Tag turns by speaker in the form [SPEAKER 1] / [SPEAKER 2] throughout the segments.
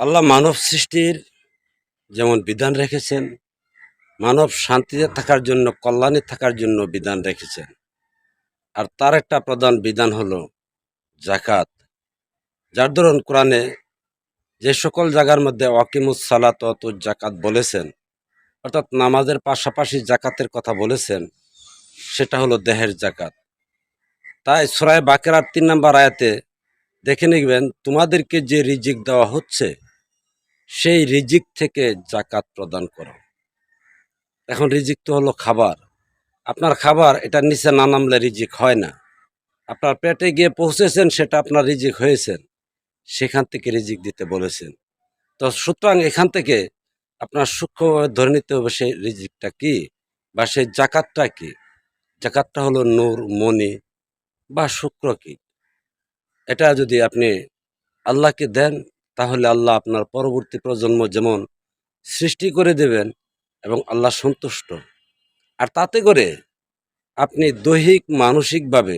[SPEAKER 1] আল্লাহ মানব সৃষ্টির যেমন বিধান রেখেছেন, মানব শান্তিতে থাকার জন্য, কল্যাণে থাকার জন্য বিধান রেখেছেন। আর তার একটা প্রধান বিধান হলো জাকাত যার ধরুন কোরআনে যে সকল জায়গার মধ্যে ওয়াকিমুস সালাত অত জাকাত বলেছেন, অর্থাৎ নামাজের পাশাপাশি জাকাতের কথা বলেছেন, সেটা হলো দেহের জাকাত তাই সুরায় বাকেরার তিন নম্বর আয়াতে দেখে নিবেন, তোমাদেরকে যে রিজিক দেওয়া হচ্ছে সেই রিজিক থেকে জাকাত প্রদান করো। এখন রিজিক তো হলো খাবার। আপনার খাবার, এটার নিচে না নামলে রিজিক হয় না। আপনার পেটে গিয়ে পৌঁছেছেন, সেটা আপনার রিজিক হয়েছেন সেখান থেকে রিজিক দিতে বলেছেন। তো সুতরাং এখান থেকে আপনার সূক্ষ্মভাবে ধরে নিতে হবে সেই রিজিকটা কি বা সেই জাকাতটা কি? জাকাতটা হলো নূর, মণি বা শুক্র কি? এটা যদি আপনি আল্লাহকে দেন তাহলে আল্লাহ আপনার পরবর্তী প্রজন্ম যেমন সৃষ্টি করে দেবেন এবং আল্লাহ সন্তুষ্ট। আর তাতে করে আপনি দৈহিক, মানসিকভাবে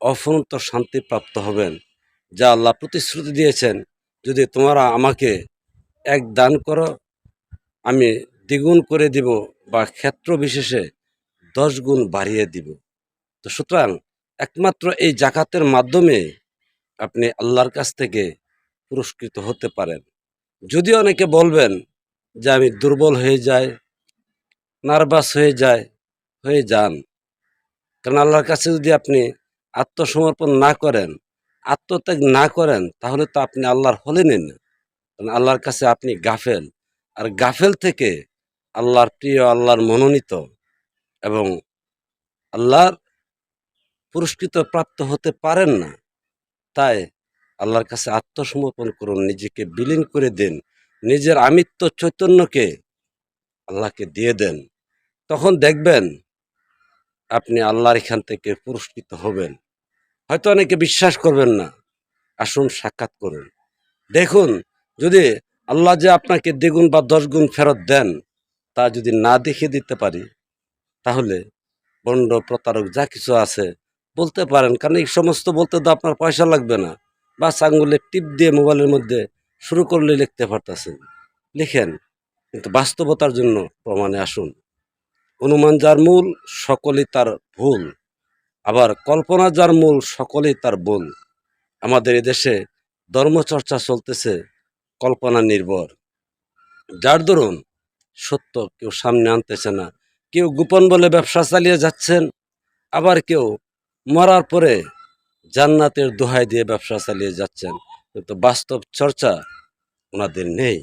[SPEAKER 1] অফুরন্ত শান্তি প্রাপ্ত হবেন, যা আল্লাহ প্রতিশ্রুতি দিয়েছেন, যদি তোমরা আমাকে এক দান করো, আমি দ্বিগুণ করে দিব বা ক্ষেত্র বিশেষে দশ গুণ বাড়িয়ে দিব। তো সুতরাং একমাত্র এই জাকাতের মাধ্যমে আপনি আল্লাহর কাছ থেকে পুরস্কৃত হতে পারেন। যদি অনেকে বলবেন যে আমি দুর্বল হয়ে যাই, নার্ভাস হয়ে যায় হয়ে যান, কারণ আল্লাহর কাছে যদি আপনি আত্মসমর্পণ না করেন, আত্মত্যাগ না করেন, তাহলে তো আপনি আল্লাহর হলেন কারণ আল্লাহর কাছে আপনি গাফেল, আর গাফেল থেকে আল্লাহর প্রিয়, আল্লাহর মনোনীত এবং আল্লাহর পুরস্কৃত প্রাপ্ত হতে পারেন না। তাই আল্লাহর কাছে আত্মসমর্পণ করুন, নিজেকে বিলীন করে দিন, নিজের আমিত্ব চৈতন্যকে আল্লাহকে দিয়ে দেন। তখন দেখবেন আপনি আল্লাহর এখান থেকে পুরস্কৃত হবেন। হয়তো অনেকে বিশ্বাস করবেন না। আসুন সাক্ষাৎ করুন। দেখুন, যদি আল্লাহ যে আপনাকে দ্বিগুণ বা দশ গুণ ফেরত দেন, তা যদি না দেখে দিতে পারি, তাহলে বন্ড প্রতারক যা কিছু আছে বলতে পারেন, কারণ এই সমস্ত বলতে তো আপনার পয়সা লাগবে না। বা আঙ্গুলে টিপ দিয়ে মোবাইলের মধ্যে শুরু করলে লিখতে পারতেছেন। লিখেন, কিন্তু বাস্তবতার জন্য প্রমাণে আসুন। অনুমান যার মূল, সকলেই তার ভুল। আবার কল্পনা যার মূল, সকলেই তার ভুল আমাদের এদেশে ধর্মচর্চা চলতেছে, কল্পনা নির্ভর। যার দরুন সত্য কেউ সামনে আনতেছে না। কেউ গোপন বলে ব্যবসা চালিয়ে যাচ্ছেন, আবার কেউ মরার পরে জান্নাতের দোহাই দিয়ে ব্যবসা চালিয়ে যাচ্ছেন। কিন্তু বাস্তব চর্চা ওনাদের নেই।